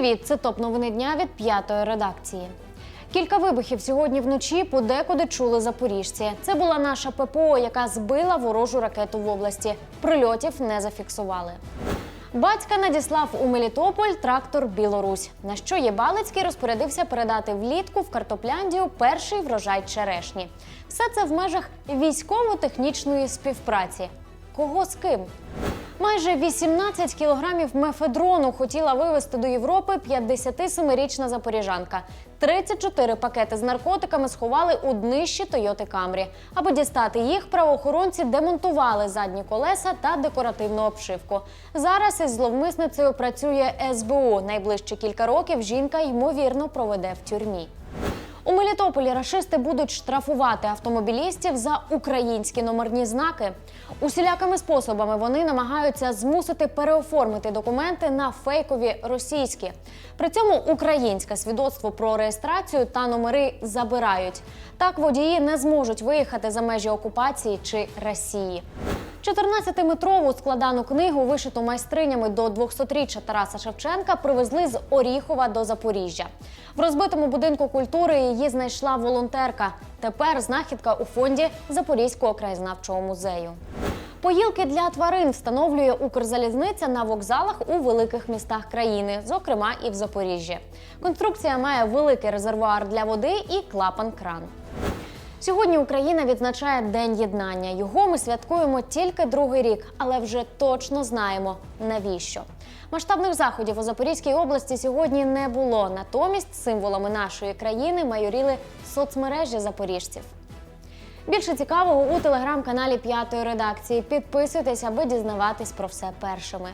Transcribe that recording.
Привіт, це топ новини дня від п'ятої редакції. Кілька вибухів сьогодні вночі подекуди чули запоріжці. Це була наша ППО, яка збила ворожу ракету в області. Прильотів не зафіксували. Батька надіслав у Мелітополь трактор Білорусь. На що Єбалицький розпорядився передати влітку в картопляндію перший врожай черешні. Все це в межах військово-технічної співпраці. Кого з ким? Майже 18 кілограмів мефедрону хотіла вивезти до Європи 57-річна запоріжанка. 34 пакети з наркотиками сховали у днищі Тойоти Камрі. Аби дістати їх, правоохоронці демонтували задні колеса та декоративну обшивку. Зараз із зловмисницею працює СБУ. Найближчі кілька років жінка ймовірно проведе в тюрмі. Мелітополі рашисти будуть штрафувати автомобілістів за українські номерні знаки. Усілякими способами вони намагаються змусити переоформити документи на фейкові російські. При цьому українське свідоцтво про реєстрацію та номери забирають. Так водії не зможуть виїхати за межі окупації чи Росії. 14-метрову складану книгу, вишиту майстринями до 200-річчя Тараса Шевченка, привезли з Оріхова до Запоріжжя. В розбитому будинку культури її знайшла волонтерка. Тепер знахідка у фонді Запорізького краєзнавчого музею. Поїлки для тварин встановлює Укрзалізниця на вокзалах у великих містах країни, зокрема і в Запоріжжі. Конструкція має великий резервуар для води і клапан-кран. Сьогодні Україна відзначає День єднання. Його ми святкуємо тільки другий рік, але вже точно знаємо навіщо. Масштабних заходів у Запорізькій області сьогодні не було. Натомість символами нашої країни майоріли соцмережі запоріжців. Більше цікавого у телеграм-каналі п'ятої редакції. Підписуйтесь, аби дізнаватись про все першими.